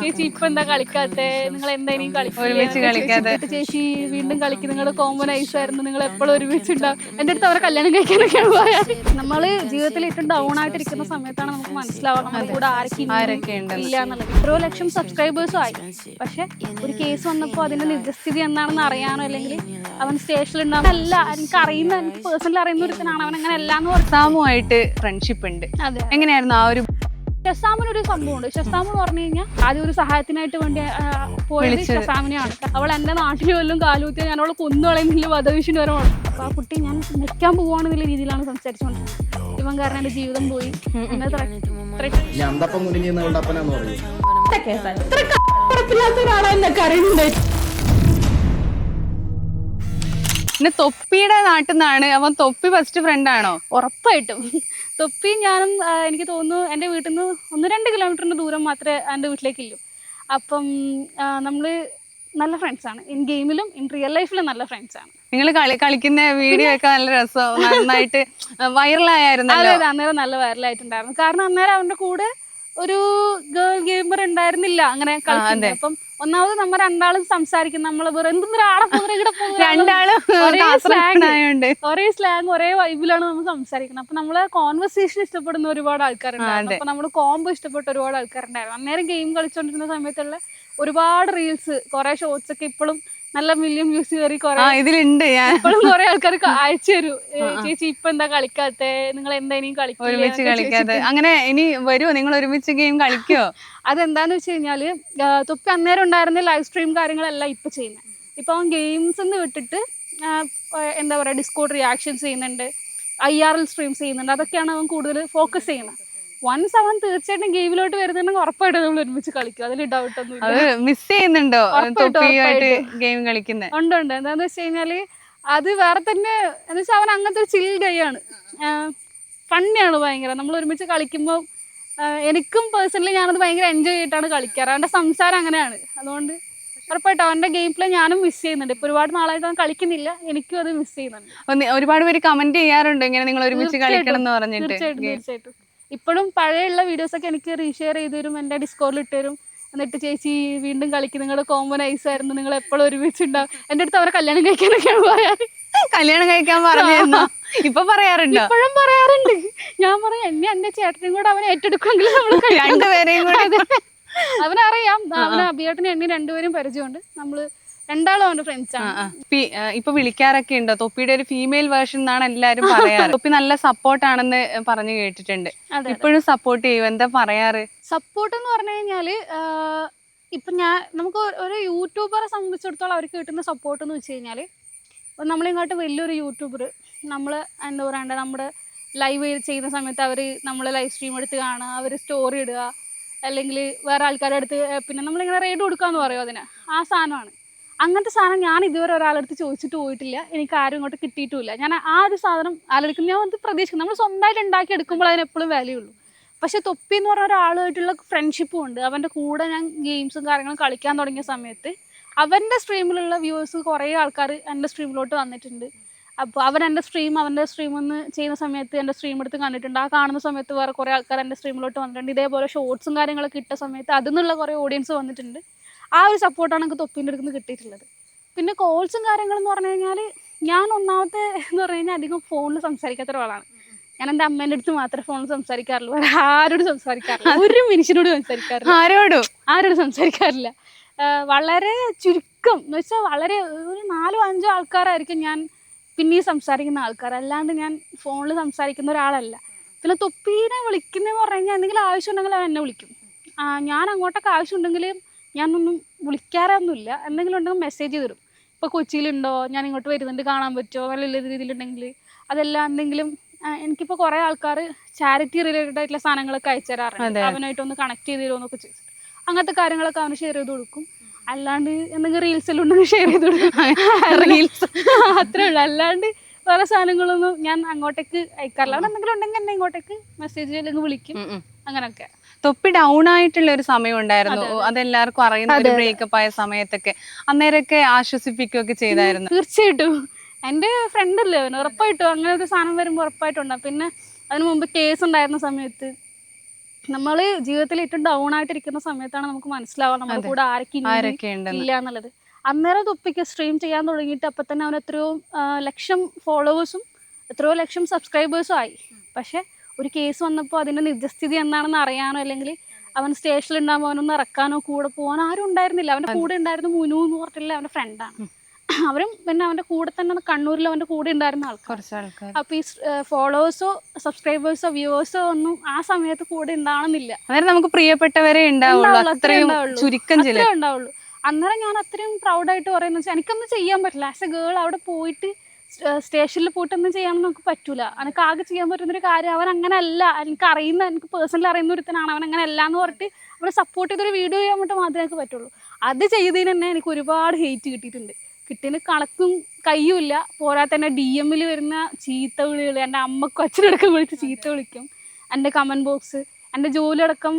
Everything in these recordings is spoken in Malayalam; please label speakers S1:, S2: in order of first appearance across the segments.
S1: ചേച്ചി ഇപ്പൊ എന്താ കളിക്കാത്തെ? നിങ്ങൾ എന്താ ഇനിയും
S2: കളിക്കാതെ.
S1: ചേച്ചി വീണ്ടും കളിക്കും നിങ്ങളുടെ കോമൺ ഐസ് ആയിരുന്നു. നിങ്ങൾ എപ്പോഴും ഒരുമിച്ച് ഉണ്ടാവും. എന്റെ അടുത്ത് അവരെ കല്യാണം കഴിക്കാനൊക്കെയാണ് പോയാൽ നമ്മൾ ജീവിതത്തിൽ ഏറ്റവും ഡൗൺ ആയിട്ടിരിക്കുന്ന സമയത്താണ് നമുക്ക് മനസ്സിലാവണം കൂടെ ആരൊക്കെ. ഇല്ല എന്നുള്ളത്. ഇത്രയോ ലക്ഷം സബ്സ്ക്രൈബേഴ്സും ആയി. പക്ഷെ ഒരു കേസ് വന്നപ്പോൾ അതിന്റെ നിജസ്ഥിതി എന്താണെന്ന് അറിയാനോ അല്ലെങ്കിൽ അവൻ സ്റ്റേഷനിൽ ഉണ്ടാവും അല്ല എനിക്ക് അറിയുന്ന എനിക്ക് പേഴ്സണലി അറിയുന്ന ഒരുത്തനാണ്. അവൻ അങ്ങനെ അല്ല
S2: സാമുമായിട്ട് ഫ്രണ്ട്ഷിപ്പ് ഉണ്ട്.
S1: അതെ.
S2: എങ്ങനെയായിരുന്നു ആ ഒരു
S1: ഷസാമിന് ഒരു സംഭവമുണ്ട്. ഷസാമ് എന്ന് പറഞ്ഞു കഴിഞ്ഞാൽ ആദ്യം ഒരു സഹായത്തിനായിട്ട് വേണ്ടി പോയത് ഷസാമിനെയാണ്. അവൾ എന്റെ നാട്ടിൽ വല്ലതും കാലൂത്തിയ ഞാൻ അവളെ കൊന്നുകളയുന്നില്ല വധവിഷിന് വരെ അപ്പൊ ആ കുട്ടി ഞാൻ നിൽക്കാൻ പോവാണെന്നുള്ള രീതിയിലാണ് സംസാരിച്ചുകൊണ്ടിരുന്നത് ഇവൻ കാരണം എന്റെ ജീവിതം പോയി. എന്നെ
S3: അന്തപ്പം കുനിഞ്ഞ് ഉണ്ടപ്പനാന്ന്
S2: പിന്നെ തൊപ്പിയുടെ നാട്ടിൽ നിന്നാണ് അവൻ തൊപ്പി ഫസ്റ്റ് ഫ്രണ്ട് ആണോ?
S1: ഉറപ്പായിട്ടും. തൊപ്പി ഞാനും എനിക്ക് തോന്നുന്നു എന്റെ വീട്ടിൽ നിന്ന് ഒന്ന് രണ്ട് കിലോമീറ്ററിന്റെ ദൂരം മാത്രമേ എന്റെ വീട്ടിലേക്കുള്ളൂ അപ്പം നമ്മൾ നമ്മൾ നല്ല ആണ്. ഇൻ ഗെയിമിലും ഇൻ റിയൽ ലൈഫിലും നല്ല ഫ്രണ്ട്സ് ആണ്.
S2: നിങ്ങൾ കളി കളിക്കുന്ന വീഡിയോ ഒക്കെ നല്ല രസം നന്നായിട്ട്
S1: അതെ
S2: വൈറലായിരുന്നല്ലോ
S1: അതെ അന്നേരം നല്ല വൈറലായിട്ടുണ്ടായിരുന്നു കാരണം അന്നേരം അവന്റെ കൂടെ ഒരു ഗേൾ ഗെയിമർ ഉണ്ടായിരുന്നില്ല. അങ്ങനെ കളിക്കുന്നത് അപ്പം ഒന്നാമത് നമ്മ രണ്ടാളും സംസാരിക്കും. നമ്മൾ വേറെ
S2: രണ്ടാളും
S1: ഒരേ സ്ലാങ് ഒരേ വൈബിലാണ് നമ്മൾ സംസാരിക്കുന്നത്. അപ്പൊ നമ്മൾ കോൺവെർസേഷൻ ഇഷ്ടപ്പെടുന്ന ഒരുപാട് ആൾക്കാരുണ്ടായിരുന്നു അപ്പൊ നമ്മൾ കോംബോ ഇഷ്ടപ്പെട്ട ഒരുപാട് ആൾക്കാരുണ്ടായിരുന്നു. അന്നേരം ഗെയിം കളിച്ചോണ്ടിരുന്ന സമയത്തുള്ള ഒരുപാട് റീൽസ് കുറെ ഷോർട്സ് ഒക്കെ ഇപ്പോഴും നല്ല മില്യൺ വ്യൂസ് കയറി കുറെ
S2: ഇതിലുണ്ട് ഞാൻ.
S1: ഇപ്പോഴും കുറെ ആൾക്കാർ അയച്ചു തരൂ. ചേച്ചി ഇപ്പൊ എന്താ കളിക്കാത്തെ? നിങ്ങൾ എന്താ ഇനിയും കളിക്കും
S2: ഒരുമിച്ച് കളിക്കാതെ അങ്ങനെ ഇനി വരുമോ നിങ്ങൾ ഒരുമിച്ച് ഗെയിം കളിക്കോ?
S1: അതെന്താന്ന് വെച്ച് കഴിഞ്ഞാൽ തൊപ്പി അന്നേരം ഉണ്ടായിരുന്ന ലൈവ് സ്ട്രീം കാര്യങ്ങളെല്ലാം ഇപ്പൊ ചെയ്യുന്നത് ഇപ്പൊ അവൻ ഗെയിംസ് വിട്ടിട്ട് ആ, ആ, എന്താ പറയാ ഡിസ്കോഡ് റിയാക്ഷൻസ് ചെയ്യുന്നുണ്ട് ഐ ആർ എൽ സ്ട്രീംസ് ചെയ്യുന്നുണ്ട്. അതൊക്കെയാണ് അവൻ കൂടുതൽ ഫോക്കസ് ചെയ്യുന്നത് വൺസ് അവൻ തീർച്ചയായിട്ടും ഗെയിമിലോട്ട് വരുന്നുണ്ടെങ്കിൽ ഉറപ്പായിട്ട് നമ്മൾ ഒരുമിച്ച് കളിക്കും. അതിൽ ഡൗട്ട് ഒന്നും
S2: അത് മിസ് ചെയ്യുന്നുണ്ടോ? തൊപ്പിയുമായിട്ട് ഗെയിം കളിക്കുന്നത്
S1: ഉണ്ട് ഉണ്ട്. എന്താന്ന് വെച്ച് കഴിഞ്ഞാൽ അത് വേറെ തന്നെ എന്ന് വെച്ചാൽ അവൻ അങ്ങനത്തെ ഒരു ചിൽ ഗൈയാണ് ഫണ്ണിയാണ് ഭയങ്കര. നമ്മൾ ഒരുമിച്ച് കളിക്കുമ്പോൾ എനിക്കും പേഴ്സണലി ഞാനത് ഭയങ്കര എൻജോയ് ചെയ്തിട്ടാണ് കളിക്കാറ്. അവന്റെ സംസാരം അങ്ങനെയാണ്. അതുകൊണ്ട് ഉറപ്പായിട്ടും അവന്റെ ഗെയിം പ്ലേ ഞാനും മിസ് ചെയ്യുന്നുണ്ട്. ഇപ്പൊ ഒരുപാട് നാളായിട്ട് അവൻ കളിക്കുന്നില്ല. എനിക്കും അത് മിസ് ചെയ്യുന്നുണ്ട്.
S2: ഒരുപാട് പേര് കമന്റ് ചെയ്യാറുണ്ട്. ഇങ്ങനെ നിങ്ങൾ ഒരുമിച്ച്. കളിക്കണം എന്ന് പറഞ്ഞിട്ട്
S1: തീർച്ചയായിട്ടും തീർച്ചയായിട്ടും. ഇപ്പോഴും പഴയുള്ള വീഡിയോസ് ഒക്കെ എനിക്ക് റീഷെയർ ചെയ്ത് തരും എന്റെ ഡിസ്കോറിൽ ഇട്ട് തരും. എന്നിട്ട് ചേച്ചി വീണ്ടും കളിക്കും. നിങ്ങളുടെ കോമൺ ഐസ് ആയിരുന്നു. നിങ്ങൾ എപ്പോഴും ഒരുമിച്ചുണ്ടാവും. എന്റെ അടുത്ത് അവരെ കല്യാണം കഴിക്കാനൊക്കെയാണ് പറയാറ്.
S2: കല്യാണം കഴിക്കാൻ പറഞ്ഞു ഇപ്പൊ പറയാറുണ്ട്?
S1: ഇപ്പോഴും പറയാറുണ്ട്. ഞാൻ പറയാം എന്നെ എന്റെ ചേട്ടനും കൂടെ അവനെ ഏറ്റെടുക്കുമെങ്കിൽ നമ്മൾ
S2: രണ്ടുപേരെയും കൂടെ
S1: അവനറിയാം അവനെ അഭിയേട്ടനും എന്നെ രണ്ടുപേരും പരിചയമുണ്ട്. നമ്മൾ രണ്ടാളും അവന്റെ ഫ്രണ്ട്സ്
S2: ആ,
S1: ആണ്
S2: ആ. ഇപ്പൊ വിളിക്കാറൊക്കെ ഉണ്ടോ? തൊപ്പിയുടെ ഒരു ഫീമെയിൽ വേർഷൻ എന്നാണ് എല്ലാരും പറയാറ്. തൊപ്പി നല്ല സപ്പോർട്ട് ആണെന്ന് പറഞ്ഞു കേട്ടിട്ടുണ്ട്. ഇപ്പോഴും സപ്പോർട്ട് ചെയ്യും. എന്താ പറയാറ്?
S1: സപ്പോർട്ട് എന്ന് പറഞ്ഞു കഴിഞ്ഞാൽ ഇപ്പൊ ഞാൻ നമുക്ക് ഒരു- യൂട്യൂബറെ സംബന്ധിച്ചിടത്തോളം അവർക്ക് കിട്ടുന്ന സപ്പോർട്ട് എന്ന് വെച്ച് കഴിഞ്ഞാൽ ഇപ്പൊ നമ്മളിങ്ങോട്ട് വലിയൊരു യൂട്യൂബർ നമ്മൾ എന്താ പറയണ്ട നമ്മുടെ ലൈവ് ചെയ്യുന്ന സമയത്ത് അവർ നമ്മൾ ലൈവ് സ്ട്രീം എടുത്ത് കാണുക അവർ സ്റ്റോറി ഇടുക അല്ലെങ്കിൽ വേറെ ആൾക്കാരുടെ അടുത്ത് പിന്നെ നമ്മളിങ്ങനെ റേഡ് കൊടുക്കുക എന്ന് പറയും അതിന്. ആ സാധനമാണ്. അങ്ങനത്തെ സാധനം ഞാൻ ഇതുവരെ ഒരാളെടുത്ത് ചോദിച്ചിട്ട് പോയിട്ടില്ല. എനിക്ക് ആരും ഇങ്ങോട്ട് കിട്ടിയിട്ടുമില്ല. ഞാൻ ആ ഒരു സാധനം ആലോചിക്കുന്നു ഞാൻ അത് പ്രതീക്ഷിക്കുന്നു. നമ്മൾ സ്വന്തമായിട്ട് ഉണ്ടാക്കി എടുക്കുമ്പോൾ അതിന് എപ്പോഴും വാല്യൂ ഉള്ളൂ. പക്ഷെ തൊപ്പി എന്ന് പറഞ്ഞ ഒരാളുമായിട്ടുള്ള ഫ്രണ്ട്ഷിപ്പും ഉണ്ട്. അവന്റെ കൂടെ ഞാൻ ഗെയിംസും കാര്യങ്ങളും കളിക്കാൻ തുടങ്ങിയ സമയത്ത് അവന്റെ സ്ട്രീമിലുള്ള വ്യൂവേഴ്സ് കുറേ ആൾക്കാർ എന്റെ സ്ട്രീമിലോട്ട് വന്നിട്ടുണ്ട്. അപ്പോൾ അവൻ എന്റെ സ്ട്രീം അവന്റെ സ്ട്രീം ഒന്ന് ചെയ്യുന്ന സമയത്ത് എന്റെ സ്ട്രീം എടുത്ത് കണ്ടിട്ടുണ്ട്. ആ കാണുന്ന സമയത്ത് വേറെ കുറേ ആൾക്കാർ എന്റെ സ്ട്രീമിലോട്ട് വന്നിട്ടുണ്ട്. ഇതേപോലെ ഷോർട്സും കാര്യങ്ങളൊക്കെ ഇട്ട സമയത്ത് അതിൽ നിന്നുള്ള കുറേ ഓഡിയൻസ് വന്നിട്ടുണ്ട്. ആ ഒരു സപ്പോർട്ടാണ് എനിക്ക് തൊപ്പീന്റെ അടുത്ത് നിന്ന് കിട്ടിയിട്ടുള്ളത്. പിന്നെ കോൾസും കാര്യങ്ങളെന്ന് പറഞ്ഞു കഴിഞ്ഞാൽ ഞാൻ ഒന്നാമത്തെ എന്ന് പറഞ്ഞു കഴിഞ്ഞാൽ അധികം ഫോണിൽ സംസാരിക്കാത്ത ഒരാളാണ്. ഞാൻ എന്റെ അമ്മേന്റെ അടുത്ത് മാത്രമേ ഫോണിൽ സംസാരിക്കാറുള്ളൂ. വേറെ ആരോടും സംസാരിക്കാറില്ല. ഒരു മനുഷ്യനോട് സംസാരിക്കാറില്ല.
S2: ആരോടും?
S1: ആരോട് സംസാരിക്കാറില്ല. വളരെ ചുരുക്കം എന്ന് വെച്ചാൽ വളരെ ഒരു നാലോ അഞ്ചോ ആൾക്കാരായിരിക്കും ഞാൻ പിന്നെയും സംസാരിക്കുന്ന ആൾക്കാർ. അല്ലാണ്ട് ഞാൻ ഫോണിൽ സംസാരിക്കുന്ന ഒരാളല്ല. പിന്നെ തൊപ്പീനെ വിളിക്കുന്നതെന്ന് പറഞ്ഞു കഴിഞ്ഞാൽ എന്തെങ്കിലും ആവശ്യമുണ്ടെങ്കിൽ അവൻ എന്നെ വിളിക്കും. ഞാൻ അങ്ങോട്ടൊക്കെ ആവശ്യമുണ്ടെങ്കിൽ ഞാനൊന്നും വിളിക്കാറൊന്നുമില്ല. എന്തെങ്കിലും ഉണ്ടെങ്കിൽ മെസ്സേജ് തരും ഇപ്പോൾ കൊച്ചിയിലുണ്ടോ? ഞാൻ ഇങ്ങോട്ട് വരുന്നുണ്ട് കാണാൻ പറ്റുമോ? നല്ല രീതിയിലുണ്ടെങ്കിൽ അതെല്ലാം എന്തെങ്കിലും എനിക്കിപ്പോ എനിക്കിപ്പോൾ കുറേ ആൾക്കാർ ചാരിറ്റി റിലേറ്റഡ് ആയിട്ടുള്ള സാധനങ്ങളൊക്കെ അയച്ചു തരാറുണ്ട്.
S2: ഒന്ന്
S1: അവനായിട്ടൊന്ന് കണക്ട് ചെയ്ത് തരുമോ എന്നൊക്കെ ചോദിച്ചിട്ട്. അങ്ങനത്തെ കാര്യങ്ങളൊക്കെ അവന് ഷെയർ ചെയ്ത് കൊടുക്കും. അല്ലാണ്ട് എന്തെങ്കിലും റീൽസിൽ ഉണ്ടെങ്കിൽ ഷെയർ ചെയ്ത് കൊടുക്കും.
S2: റീൽസ്
S1: അത്രേ ഉള്ളൂ. അല്ലാണ്ട് വേറെ സാധനങ്ങളൊന്നും ഞാൻ അങ്ങോട്ടേക്ക് അയക്കാറില്ല. എന്തെങ്കിലും ഉണ്ടെങ്കിൽ എന്നെ ഇങ്ങോട്ടേക്ക് മെസ്സേജ് അല്ലെങ്കിൽ വിളിക്കും. അങ്ങനെയൊക്കെ
S2: തൊപ്പി ഡൗൺ ആയിട്ടുള്ള ഒരു സമയം ഉണ്ടായിരുന്നു. അതെല്ലാവർക്കും അറിയുന്ന ഒരു ബ്രേക്കപ്പ് ആയ സമയത്തൊക്കെ. അന്നേരമൊക്കെ ആശ്വസിപ്പിക്കുകയൊക്കെ ചെയ്തായിരുന്നു.
S1: തീർച്ചയായിട്ടും. എന്റെ ഫ്രണ്ട് അല്ലേ അവന്? ഉറപ്പായിട്ടും. അങ്ങനെ ഒരു സാധനം വരുമ്പോൾ ഉറപ്പായിട്ടും പിന്നെ അതിന് മുമ്പ് കേസ് ഉണ്ടായിരുന്ന സമയത്ത് നമ്മൾ ജീവിതത്തിൽ ഏറ്റവും ഡൗൺ ആയിട്ടിരിക്കുന്ന സമയത്താണ് നമുക്ക് മനസ്സിലാവുക. നമ്മുടെ കൂടെ ആരൊക്കെ ഇല്ല എന്നുള്ളത്. അന്നേരം തൊപ്പിക്ക് സ്ട്രീം ചെയ്യാൻ തുടങ്ങിയിട്ട് അപ്പൊ തന്നെ അവൻ എത്രയോ ലക്ഷം ഫോളോവേഴ്സും എത്രയോ ലക്ഷം സബ്സ്ക്രൈബേഴ്സും ആയി. പക്ഷെ ഒരു കേസ് വന്നപ്പോൾ അതിന്റെ നിജസ്ഥിതി എന്താണെന്ന് അറിയാനോ അല്ലെങ്കിൽ അവൻ സ്റ്റേഷനിൽ ഉണ്ടാകുമ്പോൾ അവനൊന്ന് ഇറക്കാനോ കൂടെ പോകാനോ ആരും ഉണ്ടായിരുന്നില്ല. അവന്റെ കൂടെ ഉണ്ടായിരുന്ന മുനു എന്ന് പറഞ്ഞിട്ടില്ല അവന്റെ ഫ്രണ്ടാണ് അവരും പിന്നെ അവന്റെ കൂടെ തന്നെ കണ്ണൂരിൽ അവന്റെ കൂടെ ഉണ്ടായിരുന്ന ആൾക്കാർ അപ്പോൾ ഈ ഫോളോവേഴ്സോ സബ്സ്ക്രൈബേഴ്സോ വ്യൂവേഴ്സോ ഒന്നും ആ സമയത്ത് കൂടെ ഉണ്ടാവണമെന്നില്ല.
S2: അന്നേരം നമുക്ക് പ്രിയപ്പെട്ടവരെ ഉണ്ടാവുള്ളൂ. അത്രയും. ചുരുക്കം
S1: ഉണ്ടാവുള്ളൂ. അന്നേരം ഞാൻ അത്രയും പ്രൗഡായിട്ട് പറയുന്നത് വെച്ചാൽ എനിക്കൊന്നും ചെയ്യാൻ പറ്റില്ല. ആസ് എ ഗേൾ അവിടെ പോയിട്ട് സ്റ്റേഷനിൽ പോയിട്ടൊന്നും ചെയ്യാൻ നമുക്ക് പറ്റൂല. എനിക്ക് ആകെ ചെയ്യാൻ പറ്റുന്നൊരു കാര്യം അവൻ അങ്ങനെ അല്ല എനിക്ക് അറിയുന്ന എനിക്ക് പേഴ്സണലി അറിയുന്ന ഒരുത്തനാണ്. അവൻ അങ്ങനെ അല്ല എന്ന് പറഞ്ഞിട്ട് അവനെ സപ്പോർട്ട് ചെയ്തൊരു വീഡിയോ ചെയ്യാൻ വേണ്ടി മാത്രമേ എനിക്ക് പറ്റുള്ളൂ. അത് ചെയ്തതിന് തന്നെ എനിക്ക് ഒരുപാട് ഹെയ്റ്റ് കിട്ടിയിട്ടുണ്ട്. കിട്ടിയതിന് കണക്കും കയ്യുമില്ല പോരാതെ തന്നെ ഡി എമ്മിൽ വരുന്ന ചീത്ത വിളികൾ എന്റെ അമ്മക്കും അച്ഛനടക്കം വിളിച്ച് ചീത്ത വിളിക്കും. എന്റെ കമന്റ് ബോക്സ് എന്റെ ജോലി അടക്കം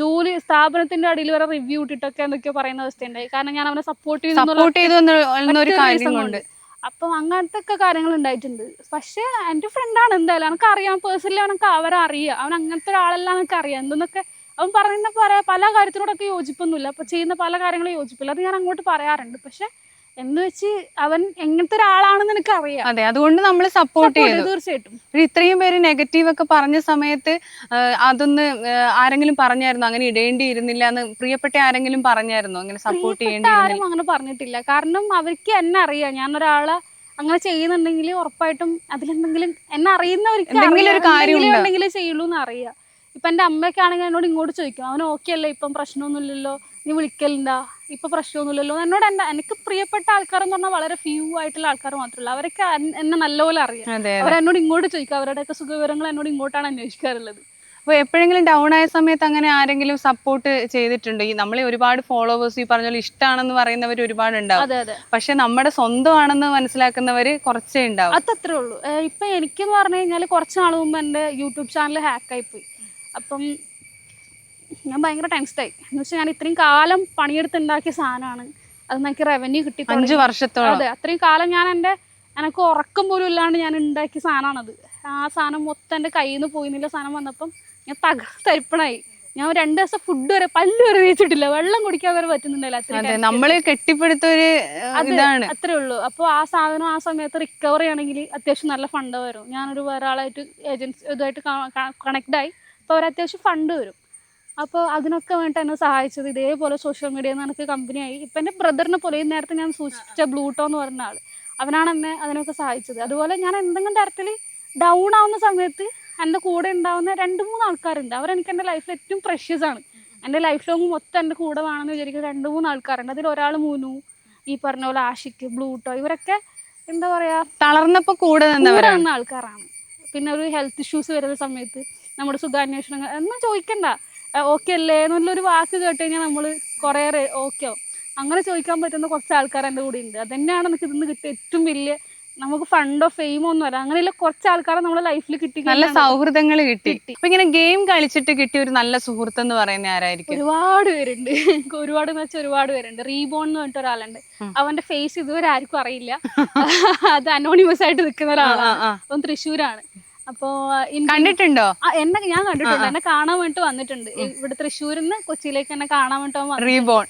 S1: ജോലി സ്ഥാപനത്തിന്റെ അടിയിൽ വരെ റിവ്യൂ ഇട്ടിട്ടൊക്കെ എന്തൊക്കെയോ പറയുന്ന അവസ്ഥയുണ്ടായി. കാരണം ഞാൻ അവനെ സപ്പോർട്ട് ചെയ്തു
S2: സപ്പോർട്ട് ചെയ്തു എന്നൊരു കാര്യം കൊണ്ട്.
S1: അപ്പം അങ്ങനത്തെ കാര്യങ്ങൾ ഉണ്ടായിട്ടുണ്ട്. പക്ഷേ എന്റെ ഫ്രണ്ടാണ് എന്തായാലും. എനിക്ക് അറിയാം പേഴ്സണലി അവനക്ക് അവരെ അറിയാം. അവൻ അങ്ങനത്തെ ഒരാളല്ല എനിക്ക് അറിയാം. എന്തെന്നൊക്കെ അവൻ പറയുന്ന പല പല കാര്യത്തിനോടൊക്കെ യോജിപ്പൊന്നുമില്ല. അപ്പോൾ ചെയ്യുന്ന പല കാര്യങ്ങളും യോജിപ്പില്ല. അത് ഞാൻ അങ്ങോട്ട് പറയാറുണ്ട്. പക്ഷെ എന്ന് വെച്ച് അവൻ എങ്ങനത്തെ ഒരാളാണെന്ന് എനിക്ക് അറിയാം
S2: അതെ അതുകൊണ്ട് നമ്മൾ സപ്പോർട്ട്
S1: ചെയ്യും
S2: ചെയ്തു
S1: തീർച്ചയായിട്ടും.
S2: ഇത്രയും പേര് നെഗറ്റീവ് ഒക്കെ പറഞ്ഞ സമയത്ത് അതൊന്ന് ആരെങ്കിലും പറഞ്ഞായിരുന്നു? അങ്ങനെ ഇടേണ്ടിയിരുന്നില്ല എന്ന് പ്രിയപ്പെട്ട ആരെങ്കിലും പറഞ്ഞായിരുന്നു? അങ്ങനെ സപ്പോർട്ട് ചെയ്യേണ്ടി
S1: ആരും അങ്ങനെ പറഞ്ഞിട്ടില്ല. കാരണം അവർക്ക് എന്നെ അറിയാം. ഞാൻ ഒരാളെ അങ്ങനെ ചെയ്യുന്നുണ്ടെങ്കിൽ ഉറപ്പായിട്ടും അതിലെന്തെങ്കിലും എന്നെ അറിയുന്നവർക്ക്
S2: എന്തെങ്കിലും ഒരു കാര്യം
S1: ചെയ്യുള്ളൂ എന്ന് അറിയാം ഇപ്പൊ എന്റെ അമ്മയൊക്കെ ആണെങ്കിൽ എന്നോട് ഇങ്ങോട്ട് ചോദിക്കും. അവൻ ഓക്കെ അല്ലേ? ഇപ്പം പ്രശ്നമൊന്നുമില്ലല്ലോ. നീ വിളിക്കലുണ്ടാ? ഇപ്പൊ പ്രശ്നമൊന്നുമില്ലല്ലോ. എന്നോട് എന്റെ എനിക്ക് പ്രിയപ്പെട്ട ആൾക്കാർ എന്ന് പറഞ്ഞാൽ വളരെ ഫ്യൂ ആയിട്ടുള്ള ആൾക്കാർ മാത്രമല്ല അവരൊക്കെ എന്നെ നല്ലപോലെ അറിയാം. അവരെന്നോട് ഇങ്ങോട്ട് ചോദിക്കുക അവരുടെയൊക്കെ സുഖവിവരങ്ങൾ എന്നോട് ഇങ്ങോട്ടാണ് അന്വേഷിക്കാറുള്ളത്.
S2: അപ്പൊ എപ്പോഴെങ്കിലും ഡൗൺ ആയ സമയത്ത് അങ്ങനെ ആരെങ്കിലും സപ്പോർട്ട് ചെയ്തിട്ടുണ്ട്? ഈ നമ്മളെ ഒരുപാട് ഫോളോവേഴ്സ് ഈ പറഞ്ഞ പോലെ ഇഷ്ടമാണെന്ന് പറയുന്നവർ ഒരുപാട് ഉണ്ടാവും
S1: അതെ അതെ.
S2: പക്ഷെ നമ്മുടെ സ്വന്തമാണെന്ന് മനസ്സിലാക്കുന്നവര് കുറച്ചേ ഉണ്ടാവും.
S1: അതത്രേ ഉള്ളൂ. ഇപ്പൊ എനിക്കെന്ന് പറഞ്ഞു കഴിഞ്ഞാൽ കുറച്ച് നാൾ മുമ്പ് എന്റെ യൂട്യൂബ് ചാനൽ ഹാക്കായി പോയി. അപ്പം ഞാൻ ഭയങ്കര ടെൻസ്ഡായി. എന്ന് വെച്ചാൽ ഞാൻ ഇത്രയും കാലം പണിയെടുത്തുണ്ടാക്കിയ സാധനമാണ്. അത് എനിക്ക് റവന്യൂ കിട്ടി
S2: അഞ്ച് വർഷത്തോളം.
S1: അതെ അത്രയും കാലം ഞാൻ എന്റെ എനിക്ക് ഉറക്കം പോലും ഇല്ലാണ്ട് ഞാൻ ഉണ്ടാക്കിയ സാധനമാണത്. ആ സാധനം മൊത്തം എന്റെ കയ്യിൽ നിന്ന് പോയി എന്നുള്ള സാധനം വന്നപ്പം ഞാൻ തകർത്തരിപ്പണായി ഞാൻ രണ്ട് ദിവസം ഫുഡ് വരെ പല്ല് വരെ വീച്ചിട്ടില്ല വെള്ളം കുടിക്കാൻ വരെ പറ്റുന്നുണ്ടല്ലോ നമ്മൾ
S2: ഇതാണ്.
S1: അത്രേ ഉള്ളൂ. അപ്പോൾ ആ സാധനം ആ സമയത്ത് റിക്കവർ ആണെങ്കിൽ അത്യാവശ്യം നല്ല ഫണ്ട് വരും. ഞാനൊരു വേറെ ആളായിട്ട് ഏജൻസി ഇതുമായിട്ട് കണക്ട് ആയി. അപ്പോൾ അവർ അത്യാവശ്യം ഫണ്ട് വരും. അപ്പോൾ അതിനൊക്കെ വേണ്ടിയിട്ട് എന്നെ സഹായിച്ചത്. ഇതേപോലെ സോഷ്യൽ മീഡിയയിൽ നിന്ന് എനിക്ക് കമ്പനിയായി ഇപ്പം എന്റെ ബ്രദറിനെ പോലെ ഈ നേരത്തെ ഞാൻ സൂചിപ്പിച്ച ബ്ലൂട്ടോ എന്ന് പറഞ്ഞ ആൾ അവനാണ് എന്നെ അതിനൊക്കെ സഹായിച്ചത്. അതുപോലെ ഞാൻ എന്തെങ്കിലും തരത്തിൽ ഡൗൺ ആവുന്ന സമയത്ത് എന്റെ കൂടെ ഉണ്ടാവുന്ന രണ്ട് മൂന്ന് ആൾക്കാരുണ്ട്. അവരെനിക്ക് എന്റെ ലൈഫിൽ ഏറ്റവും പ്രഷ്യസ് ആണ്. എന്റെ ലൈഫ് ലോങ് മൊത്തം എന്റെ കൂടെ വേണമെന്ന് വിചാരിക്കുന്ന രണ്ട് മൂന്ന് ആൾക്കാരുണ്ട്. അതിൽ ഒരാൾ മൂനു ഈ പറഞ്ഞ പോലെ ആഷിക്ക് ബ്ലൂട്ടോ ഇവരൊക്കെ എന്താ പറയാ
S2: തളർന്നപ്പോൾ കൂടെ
S1: കൂടെ നിന്ന ആൾക്കാരാണ്. പിന്നെ ഒരു ഹെൽത്ത് ഇഷ്യൂസ് വരുന്ന സമയത്ത് നമ്മുടെ സുഖാന്വേഷണങ്ങൾ ഒന്നും ചോദിക്കണ്ട. ഓക്കെ അല്ലേ? എന്നുള്ളൊരു വാക്ക് കേട്ട് കഴിഞ്ഞാൽ നമ്മൾ കുറേ ഓക്കെ ആവും. അങ്ങനെ ചോദിക്കാൻ പറ്റുന്ന കുറച്ച് ആൾക്കാർ എന്റെ കൂടെ ഉണ്ട് അതന്നെയാണ് നമുക്ക് ഇതിന്ന് കിട്ടിയ ഏറ്റവും വലിയ നമുക്ക് ഫണ്ടോ ഫെയിമോ ഒന്നും അല്ല. അങ്ങനെയുള്ള കുറച്ച് ആൾക്കാരെ നമ്മുടെ ലൈഫിൽ കിട്ടി
S2: നല്ല സൗഹൃദങ്ങൾ കിട്ടി. അപ്പൊ ഇങ്ങനെ ഗെയിം കളിച്ചിട്ട് കിട്ടിയ ഒരു നല്ല സുഹൃത്ത് എന്ന് പറയുന്ന ആരായിരിക്കും?
S1: ഒരുപാട് പേരുണ്ട്. എനിക്ക് ഒരുപാട് എന്ന് വെച്ചാൽ ഒരുപാട് പേരുണ്ട്. റീബോൺ എന്ന് പറഞ്ഞിട്ട് ഒരാളുണ്ട്. അവന്റെ ഫേസ് ഇതുവരെ ആർക്കും അറിയില്ല. അത് അനോണിമസ് ആയിട്ട് നിൽക്കുന്ന ഒരാളാണ്. അവൻ തൃശ്ശൂരാണ്. അപ്പോ
S2: കണ്ടിട്ടുണ്ടോ?
S1: എന്നെ ഞാൻ കണ്ടിട്ടുണ്ട്. എന്നെ കാണാൻ വേണ്ടി വന്നിട്ടുണ്ട്. ഇവിടെ തൃശ്ശൂരിൽ നിന്ന് കൊച്ചിയിലേക്ക് എന്നെ കാണാൻ വേണ്ടി
S2: റീബോൺ.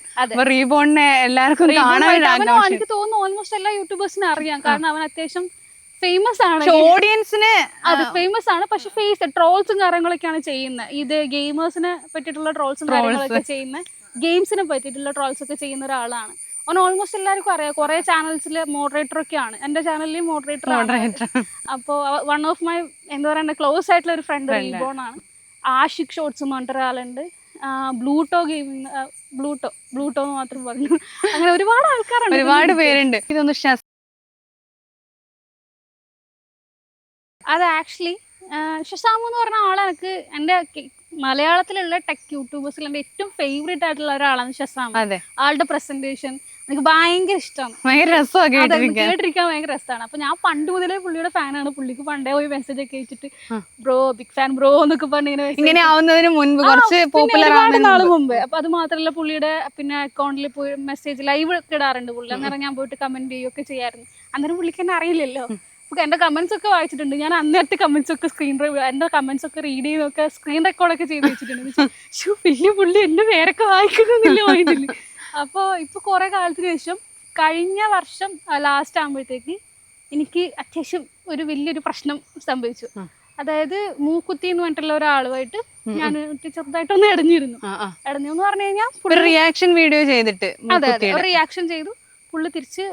S2: റീബോണിനെ എല്ലാവർക്കും
S1: എനിക്ക് തോന്നുന്നു ഓൾമോസ്റ്റ് എല്ലാ യൂട്യൂബേഴ്സിനും അറിയാം. കാരണം അവൻ അത്യാവശ്യം ഫേമസ് ആണ്.
S2: ഓഡിയൻസിന്
S1: അത് ഫേമസ് ആണ്. പക്ഷെ ഫേസ് ട്രോൾസും കാര്യങ്ങളൊക്കെയാണ് ചെയ്യുന്നത് ഇത് ഗെയിമേഴ്സിനെ പറ്റിയിട്ടുള്ള ട്രോൾസും. കാര്യങ്ങളൊക്കെ ചെയ്യുന്ന. ഗെയിംസിനെ പറ്റിയിട്ടുള്ള ട്രോൾസ് ഒക്കെ ചെയ്യുന്ന ഒരാളാണ്. അവൻ ഓൾമോസ്റ്റ് എല്ലാവർക്കും അറിയാം. കുറെ ചാനൽസിൽ മോഡറേറ്റർ ഒക്കെ ആണ്. എന്റെ ചാനലിലും
S2: മോഡറേറ്റർ
S1: അപ്പോൾ വൺ ഓഫ് മൈ എന്താ പറയുക ക്ലോസ് ആയിട്ടുള്ള ഒരു ഫ്രണ്ട്. റീബോൺ ആണ്. ആഷിക് ഷോർട്സ് എന്ന് പറഞ്ഞിട്ട് ഒരാളുണ്ട്. ബ്ലൂട്ടോ ഗെയിമിംഗ് ബ്ലൂട്ടോ ബ്ലൂട്ടോ എന്ന് മാത്രം പറഞ്ഞു. അങ്ങനെ ഒരുപാട് ആൾക്കാരുണ്ട്.
S2: ഒരുപാട് പേരുണ്ട്. ഇതൊന്ന്
S1: അത് ആക്ച്വലി ഷസാമു എന്ന് പറഞ്ഞ ആൾ എനിക്ക് എന്റെ മലയാളത്തിലുള്ള ടെക് യൂട്യൂബേഴ്സിൽ എന്റെ ഏറ്റവും ഫേവറേറ്റ് ആയിട്ടുള്ള ഒരാളാണ് ഷസാമു. ആളുടെ പ്രസന്റേഷൻ എനിക്ക് ഭയങ്കര ഇഷ്ടമാണ്
S2: ഭയങ്കര രസമാണ് കേട്ടിരിക്കാൻ.
S1: കേട്ടിരിക്കാൻ ഭയങ്കര രസമാണ്. അപ്പൊ ഞാൻ പണ്ട് മുതലേ പുള്ളിയുടെ ഫാനാണ് പുള്ളിക്ക് പണ്ടേ പോയി മെസ്സേജ് ഒക്കെ അയച്ചിട്ട് ബ്രോ ബിഗ് ഫാൻ ബ്രോ എന്നൊക്കെ പറഞ്ഞിങ്ങനെ ഇങ്ങനെ
S2: ആവുന്നതിന് മുൻപ് കുറച്ച് പോപ്പുലർ ആണ്
S1: നാൾ
S2: മുമ്പ്.
S1: അപ്പൊ അത് മാത്രല്ല പുള്ളിയുടെ പിന്നെ അക്കൗണ്ടിൽ പോയി മെസ്സേജ് ലൈവ് ഇടാറുണ്ട് പുള്ളി. അന്നേരം ഞാൻ പോയിട്ട് കമന്റ് ചെയ്യുകയൊക്കെ ചെയ്യാറുണ്ട് അന്നേരം പുള്ളിക്ക് എന്നെ അറിയില്ലല്ലോ. അപ്പൊ എന്റെ കമന്റ്സ് ഒക്കെ വായിച്ചിട്ടുണ്ട്. ഞാൻ അന്നേരത്തെ കമന്റ്സ് ഒക്കെ സ്ക്രീൻ എന്റെ കമന്റ്സ് ഒക്കെ റീഡ് ചെയ്തൊക്കെ സ്ക്രീൻ റെക്കോർഡ് ഒക്കെ ചെയ്ത് വെച്ചിട്ടുണ്ട്. വലിയ പുള്ളി എന്റെ പേരൊക്കെ വായിക്കുന്നില്ല പോയിട്ടില്ല അപ്പോൾ ഇപ്പോൾ കുറേ കാലത്തിന് ശേഷം കഴിഞ്ഞ വർഷം ലാസ്റ്റ് ആകുമ്പോഴത്തേക്ക് എനിക്ക് അത്യാവശ്യം ഒരു വലിയൊരു പ്രശ്നം സംഭവിച്ചു. അതായത് മൂക്കുത്തി എന്ന് പറഞ്ഞിട്ടുള്ള ഒരാളുമായിട്ട് ഞാൻ ചെറുതായിട്ടൊന്ന് ഇടഞ്ഞിരുന്നു. ഇടഞ്ഞു എന്ന് പറഞ്ഞു കഴിഞ്ഞാൽ
S2: റിയാക്ഷൻ വീഡിയോ ചെയ്തിട്ട്
S1: അതെ അതെ. റിയാക്ഷൻ ചെയ്തു. പുള്ളി തിരിച്ച്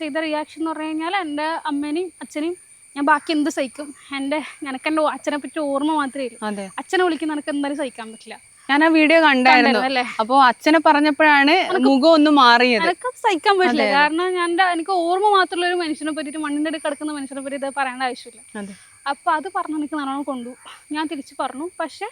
S1: ചെയ്ത റിയാക്ഷൻ എന്ന് പറഞ്ഞു കഴിഞ്ഞാൽ എന്റെ അമ്മേനെയും അച്ഛനെയും ഞാൻ ബാക്കി എന്ത് സഹിക്കും? എന്റെ നിനക്ക് എന്റെ അച്ഛനെ പറ്റി ഓർമ്മ മാത്രമേ ഉള്ളൂ. അച്ഛനെ വിളിക്കുന്ന നിനക്ക് എന്തായാലും സഹിക്കാൻ പറ്റില്ല.
S2: ഞാൻ ആ വീഡിയോ കണ്ടായിരുന്നു. അപ്പൊ അച്ഛനെ പറഞ്ഞപ്പോഴാണ് മുഖം ഒന്ന് മാറിയത്.
S1: എനിക്ക് സഹിക്കാൻ പറ്റില്ല. കാരണം ഞാൻ എനിക്ക് ഓർമ്മ മാത്രമുള്ള ഒരു മനുഷ്യനെ പറ്റിയിട്ട് മണ്ണിന്റെ അടി കിടക്കുന്ന മനുഷ്യനെ പറ്റി പറയേണ്ട ആവശ്യമില്ല. അപ്പൊ അത് പറഞ്ഞു എനിക്ക് നല്ലോണം കൊണ്ടു. ഞാൻ തിരിച്ചു പറഞ്ഞു. പക്ഷെ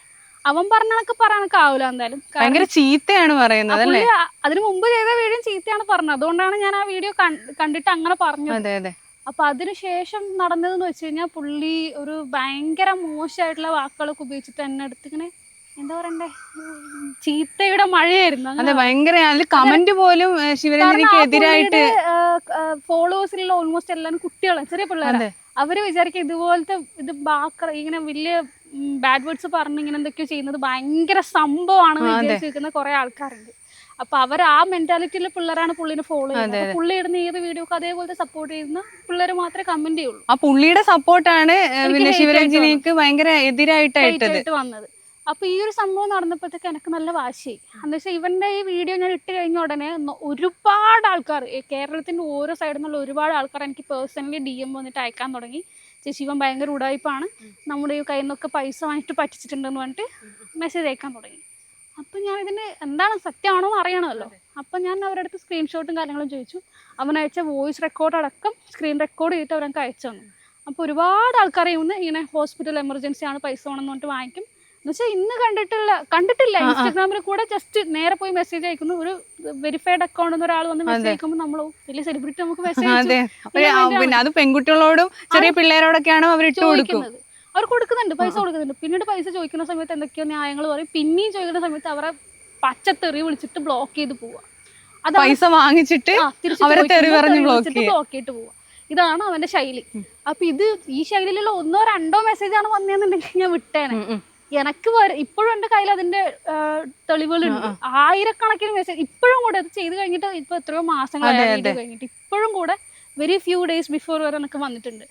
S1: അവൻ പറഞ്ഞതൊക്കെ പറയാനൊക്കെ ആവില്ല എന്തായാലും.
S2: ഭയങ്കര ചീത്തയാണ് പറയുന്നത് അല്ലേ?
S1: അതിനു മുമ്പ് ചെയ്ത വീഡിയോ ചീത്തയാണ് പറഞ്ഞത്. അതുകൊണ്ടാണ് ഞാൻ ആ വീഡിയോ കണ്ടിട്ട് അങ്ങനെ പറഞ്ഞു
S2: അതെ അതെ.
S1: അപ്പൊ അതിനുശേഷം നടന്നതെന്ന് വെച്ച് കഴിഞ്ഞാൽ പുള്ളി ഒരു ഭയങ്കര മോശമായിട്ടുള്ള വാക്കുകളൊക്കെ ഉപയോഗിച്ചിട്ട് എന്നെ അടുത്ത് ഇങ്ങനെ എന്താ പറയണ്ടേ? ചീത്തയുടെ മഴയായിരുന്നു.
S2: അതെ ഭയങ്കര. കമന്റ് പോലും ശിവരഞ്ജനിക്ക് എതിരായിട്ട്
S1: ഫോളോവേഴ്സിലുള്ള ഓൾമോസ്റ്റ് എല്ലാവരും കുട്ടികളാണ് ചെറിയ
S2: പിള്ളേരെ.
S1: അവർ വിചാരിക്കും ഇതുപോലത്തെ ഇത് ബാക്ക ഇങ്ങനെ വലിയ ബാഡ് വേർഡ്സ് പറഞ്ഞ് ഇങ്ങനെ എന്തൊക്കെയോ ചെയ്യുന്നത് ഭയങ്കര സംഭവമാണ്. വിചാരിച്ചിരിക്കുന്ന കുറെ ആൾക്കാരുണ്ട്. അപ്പൊ അവർ ആ മെന്റാലിറ്റിയിലെ പിള്ളേരാണ് പുള്ളിനെ ഫോളോ ചെയ്യുന്നത്. പുള്ളി ഇടുന്ന ഏത് വീഡിയോക്ക് അതേപോലത്തെ സപ്പോർട്ട് ചെയ്യുന്ന പിള്ളേർ മാത്രമേ കമന്റ് ചെയ്യുള്ളൂ.
S2: ആ പുള്ളിയുടെ സപ്പോർട്ടാണ് പിന്നെ ശിവരഞ്ജനിക്ക് ഭയങ്കര എതിരായിട്ട്
S1: Late വന്നത്. അപ്പൊ ഈ ഒരു സംഭവം നടന്നപ്പോഴത്തേക്ക് എനിക്ക് നല്ല വാശിയായി എന്ന് വെച്ചാൽ ഇവന്റെ ഈ വീഡിയോ ഞാൻ ഇട്ട് കഴിഞ്ഞ ഉടനെ ഒരുപാട് ആൾക്കാർ കേരളത്തിന്റെ ഓരോ സൈഡിൽ നിന്നുള്ള ഒരുപാട് ആൾക്കാർ എനിക്ക് പേഴ്സണലി ഡി എം വന്നിട്ട് അയക്കാൻ തുടങ്ങി. ചേച്ചി ഇവൻ ഭയങ്കര ഉടായ്പാണ് നമ്മുടെ ഈ കയ്യിൽ നിന്നൊക്കെ പൈസ വാങ്ങിയിട്ട് പറ്റിച്ചിട്ടുണ്ടെന്ന് പറഞ്ഞിട്ട് മെസ്സേജ് അയക്കാൻ തുടങ്ങി. അപ്പം ഞാൻ ഇതിന് എന്താണ് സത്യമാണോ എന്ന് അറിയണമല്ലോ. അപ്പം ഞാൻ അവരുടെ അടുത്ത് സ്ക്രീൻഷോട്ടും കാര്യങ്ങളും ചോദിച്ചു. അവൻ അയച്ച വോയിസ് റെക്കോർഡ് അടക്കം സ്ക്രീൻ റെക്കോർഡ് ചെയ്തിട്ട് അവരൊക്കെ അയച്ചു തന്നു. അപ്പോൾ ഒരുപാട് ആൾക്കാരെ ഇങ്ങനെ ഹോസ്പിറ്റൽ എമർജൻസി ആണ് പൈസ വേണമെന്ന് പറഞ്ഞിട്ട് വാങ്ങിക്കും. എന്നുവെച്ചാൽ ഇന്ന് കണ്ടിട്ടുള്ള കണ്ടിട്ടില്ല. ഇൻസ്റ്റാഗ്രാമിൽ കൂടെ ജസ്റ്റ് നേരെ പോയി മെസ്സേജ് അയക്കുന്നു. ഒരു വെരിഫൈഡ് അക്കൗണ്ട് നിന്ന് ഒരാൾ വന്ന് മെസ്സേജ്
S2: അതെ.
S1: അയക്കുമ്പോൾ നമ്മൾ വലിയ സെലിബ്രിറ്റി നമുക്ക് മെസ്സേജ്
S2: പിന്നെ അത് പെൺകുട്ടികളോടും ചെറിയ പിള്ളേരോടൊക്കെയാണ് അവർ ഇട്ട്
S1: കൊടുക്കുന്നത് അവർ കൊടുക്കുന്നുണ്ട് പൈസ കൊടുക്കുന്നുണ്ട്. പിന്നീട് പൈസ ചോദിക്കുന്ന സമയത്ത് എന്തൊക്കെയോ ന്യായങ്ങൾ പറയും. പിന്നെയും ചോദിക്കുന്ന സമയത്ത് അവരെ പച്ചത്തെറി വിളിച്ചിട്ട് ബ്ലോക്ക് ചെയ്ത് പോവുക അതാണ്
S2: പൈസ വാങ്ങിച്ചിട്ട്
S1: ബ്ലോക്ക്
S2: അവരെ തെറി പറഞ്ഞ് block
S1: ചെയ്തിട്ട് പോവുക ഇതാണ് അവന്റെ ശൈലി. അപ്പൊ ഇത് ഈ ശൈലിയിലുള്ള ഒന്നോ രണ്ടോ മെസ്സേജ് ആണ് വന്നതെന്നുണ്ടെങ്കിൽ ഞാൻ വിട്ടേനെ. എനക്ക് ഇപ്പോഴും എന്റെ കയ്യിൽ അതിന്റെ തെളിവുകളുണ്ട്. ആയിരക്കണക്കിന് മെസ്സേജ് ഇപ്പോഴും കൂടെ അത് ചെയ്ത് കഴിഞ്ഞിട്ട് ഇപ്പൊ എത്രയോ മാസങ്ങളായി video കഴിഞ്ഞിട്ട്. ഇപ്പോഴും കൂടെ വെരി ഫ്യൂ ഡേയ്സ് ബിഫോർ വരെ എനിക്ക് വന്നിട്ടുണ്ട്.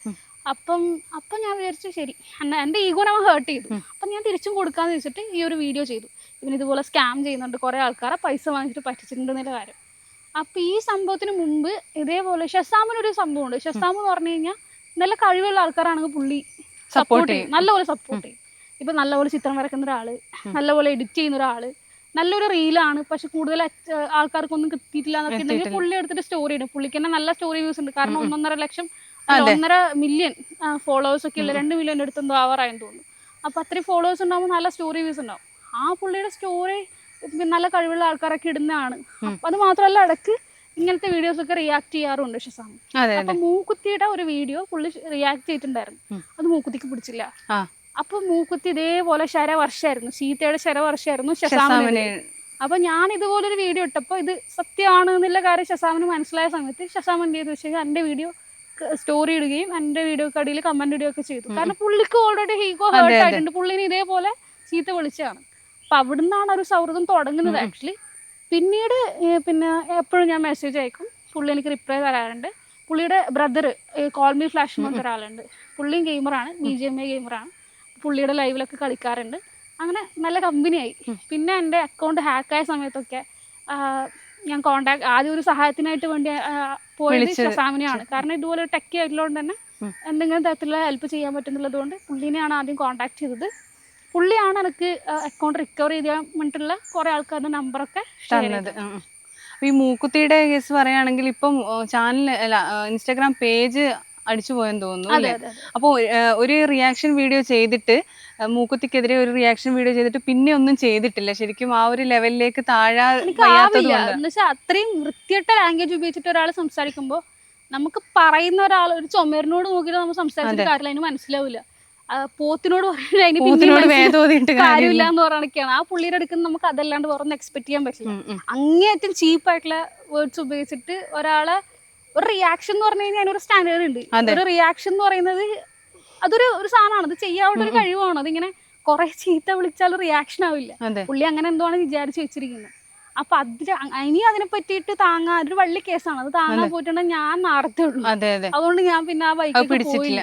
S1: അപ്പം അപ്പം ഞാൻ വിചാരിച്ചു ശരി. എന്നെ എന്റെ ഈഗോനെ അവൻ ഹേർട്ട് ചെയ്തു. അപ്പം ഞാൻ തിരിച്ചും കൊടുക്കാന്ന് വെച്ചിട്ട് ഈ ഒരു വീഡിയോ ചെയ്തു. ഇവൻ ഇതുപോലെ സ്കാം ചെയ്യുന്നുണ്ട്. കുറേ ആൾക്കാരെ പൈസ വാങ്ങിച്ചിട്ട് പറ്റിച്ചിട്ടുണ്ട് എന്നുള്ള കാര്യം. അപ്പം ഈ സംഭവത്തിന് മുമ്പ് ഇതേപോലെ ഷസാമിനൊരു സംഭവമുണ്ട്. ഷസാം എന്ന് പറഞ്ഞു കഴിഞ്ഞാൽ നല്ല കഴിവുള്ള ആൾക്കാരാണെങ്കിൽ പുള്ളി. സപ്പോർട്ട്.
S2: ചെയ്യും.
S1: നല്ലപോലെ സപ്പോർട്ട് ചെയ്യും. ഇപ്പം നല്ലപോലെ ചിത്രം വരക്കുന്ന ഒരാൾ നല്ലപോലെ എഡിറ്റ് ചെയ്യുന്ന ഒരാൾ നല്ലൊരു റീലാണ് പക്ഷെ കൂടുതൽ ആൾക്കാർക്കൊന്നും കിട്ടിയിട്ടില്ല എന്നൊക്കെ പുള്ളി എടുത്തിട്ട് സ്റ്റോറി ഇടും. പുള്ളിക്ക് തന്നെ നല്ല സ്റ്റോറി വ്യൂസ് ഉണ്ട്. കാരണം ഒന്നൊന്നര ലക്ഷം. ഒന്നര മില്യൺ ഫോളോവേഴ്സ് ഒക്കെ ഇല്ല രണ്ട് മില്യൺ അടുത്ത് എന്തോ ആവാറായെന്ന് തോന്നുന്നു. അപ്പൊ അത്രയും ഫോളോവേഴ്സ് ഉണ്ടാകുമ്പോൾ നല്ല സ്റ്റോറി വ്യൂസ് ഉണ്ടാവും. ആ പുള്ളിയുടെ സ്റ്റോറി നല്ല കഴിവുള്ള ആൾക്കാരൊക്കെ ഇടുന്നതാണ്. അപ്പൊ അത് മാത്രമല്ല ഇടയ്ക്ക് ഇങ്ങനത്തെ വീഡിയോസ് ഒക്കെ റിയാക്ട് ചെയ്യാറുണ്ട് ഷസാം.
S2: അതെ
S1: അപ്പൊ മൂക്കുത്തിയുടെ ഒരു വീഡിയോ പുള്ളി റിയാക്ട് ചെയ്തിട്ടുണ്ടായിരുന്നു. അത് മൂക്കുത്തിക്ക് പിടിച്ചില്ല. അപ്പൊ മൂക്കുത്തി ഇതേപോലെ ശരവർഷമായിരുന്നു സീതയുടെ ശരവർഷമായിരുന്നു ഷസാമിന് അപ്പൊ ഞാൻ ഇതുപോലെ ഒരു വീഡിയോ ഇട്ടപ്പോൾ ഇത് സത്യമാണ് എന്നുള്ള കാര്യം ശശാമന് മനസ്സിലായ സമയത്ത് ശശാമൻ എന്ത് ചെയ്തു? വെച്ചാൽ എന്റെ വീഡിയോ സ്റ്റോറി ഇടുകയും എന്റെ വീഡിയോ കടിയിൽ കമന്റ് ഇടുകയൊക്കെ ചെയ്തു. കാരണം പുള്ളിക്ക് ഓൾറെഡി ഹീഗോ ഹേർട്ട്. ആയിട്ടുണ്ട്. പുള്ളിനെ ഇതേപോലെ ചീത്ത വിളിച്ചതാണ്. അപ്പൊ അവിടുന്നാണ് ഒരു സൗഹൃദം തുടങ്ങുന്നത് ആക്ച്വലി പിന്നീട് പിന്നെ എപ്പോഴും ഞാൻ മെസ്സേജ് അയക്കും. പുള്ളി എനിക്ക് റിപ്ലൈ തരാറുണ്ട്. പുള്ളിയുടെ ബ്രദർ കോൾമി ഫ്ലാഷ് എന്ന് പറഞ്ഞ ഒരാളുണ്ട്. പുള്ളിയും ഗെയിമറാണ് ബി ജി എം എ ഗെയിമറാണ് പുള്ളിയുടെ ലൈവിലൊക്കെ കളിക്കാറുണ്ട്. അങ്ങനെ നല്ല കമ്പനിയായി. പിന്നെ എന്റെ അക്കൗണ്ട് ഹാക്കായ സമയത്തൊക്കെ ഞാൻ കോണ്ടാക്ട് ആദ്യം ഒരു സഹായത്തിനായിട്ട് വേണ്ടി പോയത്. ഷസാമിനെയാണ്. കാരണം ഇതുപോലെ ടെക്കി ആയിട്ടുള്ളതുകൊണ്ട് തന്നെ എന്തെങ്കിലും തരത്തിലുള്ള ഹെൽപ്പ് ചെയ്യാൻ പറ്റുന്നുള്ളത് കൊണ്ട് പുള്ളിനെയാണ് ആദ്യം കോണ്ടാക്ട് ചെയ്തത്. പുള്ളിയാണ് എനിക്ക് അക്കൗണ്ട് റിക്കവർ ചെയ്യാൻ വേണ്ടിയിട്ടുള്ള കുറേ ആൾക്കാരുടെ നമ്പറൊക്കെ
S2: തന്നത്. ഈ മൂക്കുത്തിയുടെ കേസ് പറയുകയാണെങ്കിൽ ഇപ്പം ചാനൽ അല്ല ഇൻസ്റ്റാഗ്രാം പേജ് അടിച്ചു പോയെന്ന് തോന്നുന്നു അല്ലേ. അപ്പോൾ ഒരു റിയാക്ഷൻ വീഡിയോ ചെയ്തിട്ട് മൂക്കുത്തിക്കെതിരെ ഒരു റിയാക്ഷൻ വീഡിയോ ചെയ്തിട്ട് പിന്നെ ഒന്നും ചെയ്തിട്ടില്ല. ശരിക്കും ആ ഒരു ലെവലിലേക്ക് താഴാൻ
S1: എനിക്ക്
S2: വയ്യാത്തത്
S1: ആവില്ല.
S2: കൊണ്ട്.
S1: എന്ന് വെച്ചാൽ അത്രയും വൃത്തിയിട്ട ലാംഗ്വേജ് ഉപയോഗിച്ചിട്ട് ഒരാൾ സംസാരിക്കുമ്പോൾ നമുക്ക് പറയുന്ന ഒരാൾ ഒരു ചുമരിനോട് നോക്കിയിട്ട് നമ്മൾ സംസാരിച്ചിട്ട് കാര്യമില്ല. അതിന് മനസ്സിലാവില്ല പോത്തിനോട്
S2: പൂത്തിനോട്
S1: കാര്യമില്ല. എന്ന് പറയണൊക്കെയാണ് ആ പുള്ളിയുടെ അടുക്കുന്ന നമുക്ക് അതല്ലാണ്ട് വേറെ എക്സ്പെക്ട് ചെയ്യാൻ പറ്റില്ല. അങ്ങേയറ്റം ചീപ്പായിട്ടുള്ള വേർഡ്സ് ഉപയോഗിച്ചിട്ട് ഒരാളെ ഒരു റിയാക്ഷൻ എന്ന് പറഞ്ഞു കഴിഞ്ഞാൽ ഒരു സ്റ്റാൻഡേർഡ് ഉണ്ട്. ഒരു റിയാക്ഷൻ എന്ന് പറയുന്നത് അതൊരു ഒരു സാധനമാണ്. അത് ചെയ്യാവുന്ന ഒരു കഴിവാണ്. അതിങ്ങനെ കുറെ ചീത്ത വിളിച്ചാൽ റിയാക്ഷൻ ആവില്ല. പുള്ളി അങ്ങനെ എന്തോ ആണ് വിചാരിച്ചു വെച്ചിരിക്കുന്നത് അപ്പൊ അതിൽ ഇനി അതിനെ പറ്റിയിട്ട് താങ്ങാൻ ഒരു വള്ളി കേസാണ്. അത് താങ്ങാൻ പോയിട്ടുണ്ടെങ്കിൽ ഞാൻ നാർത്തേ ഉള്ളൂ. അതുകൊണ്ട് ഞാൻ പിന്നെ ആ ബൈക്ക്
S2: പിടിച്ചിട്ടില്ല.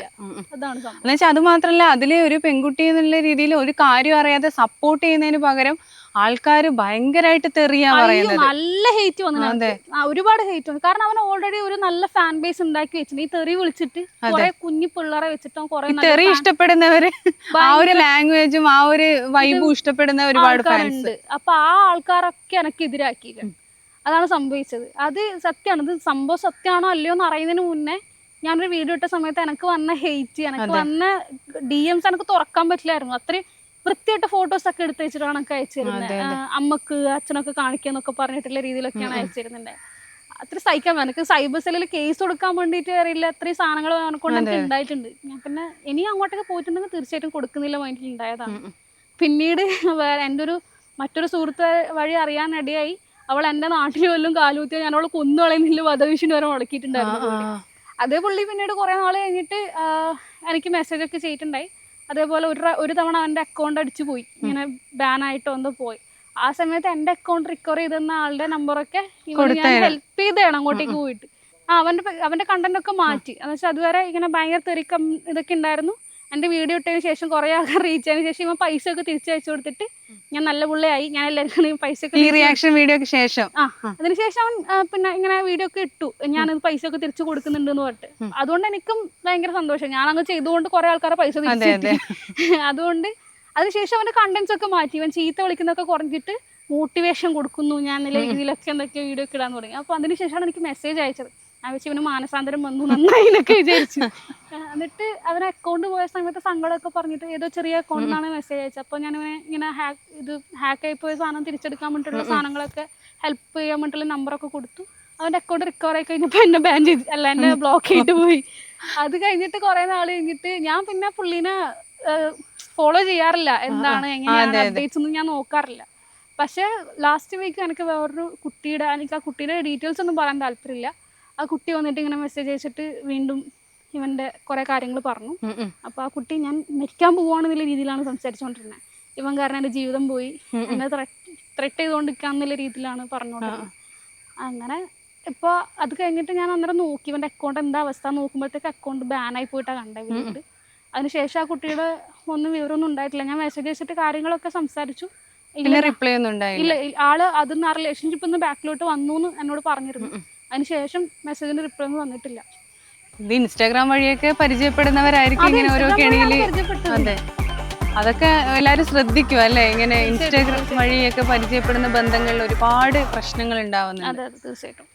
S1: അതാണ്
S2: അത് മാത്രല്ല അതിലെ ഒരു പെൺകുട്ടി എന്നുള്ള രീതിയിൽ ഒരു കാര്യം അറിയാതെ സപ്പോർട്ട് ചെയ്യുന്നതിന് പകരം ആൾക്കാർ ഭയങ്കരമായിട്ട് തെറിയാ പറയുന്നത്.
S1: നല്ല ഹേറ്റ് വന്നു ഒരുപാട് ഹേറ്റ് വന്നു. കാരണം അവൻ ഓൾറെഡി ഒരു നല്ല ഫാൻ ബേസ് ഉണ്ടാക്കി വെച്ചിട്ടുണ്ട്. ഈ തെറി വിളിച്ചിട്ട് കുറെ കുഞ്ഞു പിള്ളേരെ വെച്ചിട്ട് കുറെ
S2: തെറി ഇഷ്ടപ്പെടുന്നവര് ആ ഒരു ലാംഗ്വേജും ആ ഒരു വൈബും ഇഷ്ടപ്പെടുന്ന ഒരുപാട് ഫാൻസ്
S1: അപ്പൊ ആ ആൾക്കാരൊക്കെ എനിക്ക് എതിരാക്കി അതാണ് സംഭവിച്ചത്. അത് സത്യമാണ് ഇത് സംഭവം സത്യമാണോ അല്ലയോ എന്ന് അറിയുന്നതിന് മുന്നേ ഞാനൊരു വീഡിയോ ഇട്ട സമയത്ത് എനിക്ക് വന്ന ഹെയ്റ്റ് എനിക്ക് വന്ന ഡി എംസ് എനിക്ക് തുറക്കാൻ പറ്റില്ലായിരുന്നു. അത്രയും വൃത്തിയായിട്ട് ഫോട്ടോസ് ഒക്കെ എടുത്ത് വെച്ചിട്ടാണ് ഒക്കെ അയച്ചിരുന്നത് അമ്മയ്ക്ക് അച്ഛനൊക്കെ കാണിക്കാന്നൊക്കെ പറഞ്ഞിട്ടുള്ള രീതിയിലൊക്കെയാണ് അയച്ചിരുന്നുണ്ട് അത്ര സഹിക്കാൻ പറ്റും എനിക്ക് സൈബർ സെല്ലിൽ കേസ് കൊടുക്കാൻ വേണ്ടിയിട്ട് അറിയില്ല. അത്രയും സാധനങ്ങൾ കൊണ്ട് എനിക്ക് ഉണ്ടായിട്ടുണ്ട്. ഞാൻ പിന്നെ ഇനി അങ്ങോട്ടൊക്കെ പോയിട്ടുണ്ടെങ്കിൽ തീർച്ചയായിട്ടും കൊടുക്കുന്നില്ല മൈൻഡിൽ ഉണ്ടായതാണ്. പിന്നീട് വേറെ എന്റെ ഒരു മറ്റൊരു സുഹൃത്ത് വഴി അറിയാനിടയായി അവൾ എന്റെ നാട്ടിൽ വല്ലതും കാലൂത്തിയ ഞാൻ അവളെ കൊന്നുകളയുന്നില്ല വധവിഷിന് വരെ മുടക്കിയിട്ടുണ്ടായിരുന്നു അതേ പുള്ളി പിന്നീട് കുറേ നാൾ കഴിഞ്ഞിട്ട് എനിക്ക് മെസ്സേജ് ഒക്കെ ചെയ്തിട്ടുണ്ടായി. അതേപോലെ ഒരു ഒരു തവണ അവന്റെ അക്കൗണ്ട് അടിച്ചു പോയി. ഇങ്ങനെ ബാൻ ഒന്ന് പോയി. ആ സമയത്ത് എന്റെ അക്കൗണ്ട് റിക്കവർ ചെയ്തെന്ന ആളുടെ നമ്പറൊക്കെ ഞാൻ ഹെൽപ്പ് ചെയ്തതാണ് അങ്ങോട്ടേക്ക് പോയിട്ട്. ആ അവന്റെ അവന്റെ അവന്റെ കണ്ടന്റ് ഒക്കെ മാറ്റി. എന്ന് വെച്ചാൽ അതുവരെ ഇങ്ങനെ ഭയങ്കര തെറിക്കം ഇതൊക്കെ ഉണ്ടായിരുന്നു. എന്റെ വീഡിയോ ഇട്ടതിന് ശേഷം കുറേ ആൾക്കാർ റീച്ച് ആയതിനു ശേഷം ഇവൻ പൈസ ഒക്കെ തിരിച്ചു വെച്ചു കൊടുത്തിട്ട് ഞാൻ നല്ല പുള്ളിയായി. ഞാൻ എല്ലാവർക്കും പൈസ ഒക്കെ
S2: ഈ റിയാക്ഷൻ വീഡിയോക്ക് ശേഷം.
S1: ആ അതിനുശേഷം അവൻ പിന്നെ ഇങ്ങനെ വീഡിയോ ഒക്കെ ഇട്ടു. ഞാൻ പൈസ ഒക്കെ തിരിച്ചു കൊടുക്കുന്നുണ്ട് എന്ന് പറഞ്ഞിട്ട് അതുകൊണ്ട് എനിക്കും ഭയങ്കര സന്തോഷം. ഞാൻ അങ്ങ് ചെയ്തുകൊണ്ട് കുറെ ആൾക്കാരെ പൈസ തിരിച്ചു. അതുകൊണ്ട് അതിനുശേഷം അവന്റെ കണ്ടന്റ്സ് ഒക്കെ മാറ്റി. ഇവൻ ചീത്ത വിളിക്കുന്നൊക്കെ കുറഞ്ഞിട്ട് മോട്ടിവേഷൻ കൊടുക്കുന്നു ഞാൻ എന്നുള്ള രീതിയിലൊക്കെ എന്തൊക്കെ വീഡിയോ ഒക്കെ ഇടാൻ തുടങ്ങി. അപ്പൊ അതിനുശേഷമാണ് എനിക്ക് മെസ്സേജ് അയച്ചത്. വെച്ച് ഇവന് മാനസാന്തരം വന്നു നന്നായി എന്നൊക്കെ വിചാരിച്ചു. എന്നിട്ട് അവൻ അക്കൗണ്ട് പോയ സമയത്ത് സങ്കടമൊക്കെ പറഞ്ഞിട്ട് ഏതോ ചെറിയ അക്കൗണ്ടിനാണ് മെസ്സേജ് അയച്ചത്. അപ്പോൾ ഞാൻ ഇവനെ ഇങ്ങനെ ഹാക്ക് ഇത് ഹാക്ക് ആയി പോയ സാധനം തിരിച്ചെടുക്കാൻ വേണ്ടിയിട്ടുള്ള സാധനങ്ങളൊക്കെ ഹെൽപ്പ് ചെയ്യാൻ വേണ്ടിയിട്ടുള്ള നമ്പറൊക്കെ കൊടുത്തു. അവന്റെ അക്കൗണ്ട് റിക്കവർ ആയി കഴിഞ്ഞപ്പോൾ എന്നെ ബാൻ ചെയ്തു അല്ല എന്നെ ബ്ലോക്ക് ചെയ്തിട്ട് പോയി. അത് കഴിഞ്ഞിട്ട് കുറേ നാൾ കഴിഞ്ഞിട്ട് ഞാൻ പിന്നെ പുള്ളീനെ ഫോളോ ചെയ്യാറില്ല. എന്താണ് എങ്ങനെയാണ് അപ്ഡേറ്റ്സ് ഒന്നും ഞാൻ നോക്കാറില്ല. പക്ഷേ ലാസ്റ്റ് വീക്ക് എനിക്ക് വേറൊരു കുട്ടിയുടെ എനിക്ക് ആ കുട്ടിയുടെ ഡീറ്റെയിൽസ് ഒന്നും പറയാൻ താല്പര്യമില്ല. ആ കുട്ടി വന്നിട്ട് ഇങ്ങനെ മെസ്സേജ് അയച്ചിട്ട് വീണ്ടും ഇവന്റെ കുറെ കാര്യങ്ങൾ പറഞ്ഞു. അപ്പോൾ ആ കുട്ടി ഞാൻ മരിക്കാൻ പോവാണെന്നുള്ള രീതിയിലാണ് സംസാരിച്ചുകൊണ്ടിരുന്നത് ഇവൻ കാരണം എന്റെ ജീവിതം പോയി. എന്നെ ത്രെട്ട് ചെയ്തുകൊണ്ടിരിക്കാന്നുള്ള രീതിയിലാണ് പറഞ്ഞുകൊണ്ടിരുന്നത് അങ്ങനെ ഇപ്പോൾ അത് കഴിഞ്ഞിട്ട് ഞാൻ അന്നേരം നോക്കി. ഇവന്റെ അക്കൗണ്ട് എന്താ അവസ്ഥ നോക്കുമ്പോഴത്തേക്ക് അക്കൗണ്ട് ബാനായി പോയിട്ടാണ് കണ്ടത് വീണ്ടും. അതിനുശേഷം ആ കുട്ടിയുടെ ഒന്നും വിവരമൊന്നും ഉണ്ടായിട്ടില്ല. ഞാൻ മെസ്സേജ് അയച്ചിട്ട് കാര്യങ്ങളൊക്കെ സംസാരിച്ചു. ഇല്ല,
S2: റിപ്ലൈ ഒന്നും
S1: ഇല്ല ആൾ അതിന്ന് ആ റിലേഷൻഷിപ്പ് ഒന്ന് ബാക്കിലോട്ട് വന്നു എന്ന് എന്നോട് പറഞ്ഞിരുന്നു. അതിനുശേഷം മെസ്സേജിന് റിപ്ലൈ ഒന്നും വന്നിട്ടില്ല.
S2: ഇത് ഇൻസ്റ്റാഗ്രാം വഴിയൊക്കെ പരിചയപ്പെടുന്നവരായിരിക്കും ഇങ്ങനെ ഓരോ
S1: കെണിയിൽ.
S2: അതെ. അതൊക്കെ എല്ലാവരും ശ്രദ്ധിക്കും അല്ലേ? ഇങ്ങനെ ഇൻസ്റ്റാഗ്രാം വഴിയൊക്കെ പരിചയപ്പെടുന്ന ബന്ധങ്ങളിൽ ഒരുപാട് പ്രശ്നങ്ങൾ ഉണ്ടാവുന്നുണ്ട്.
S1: തീർച്ചയായിട്ടും.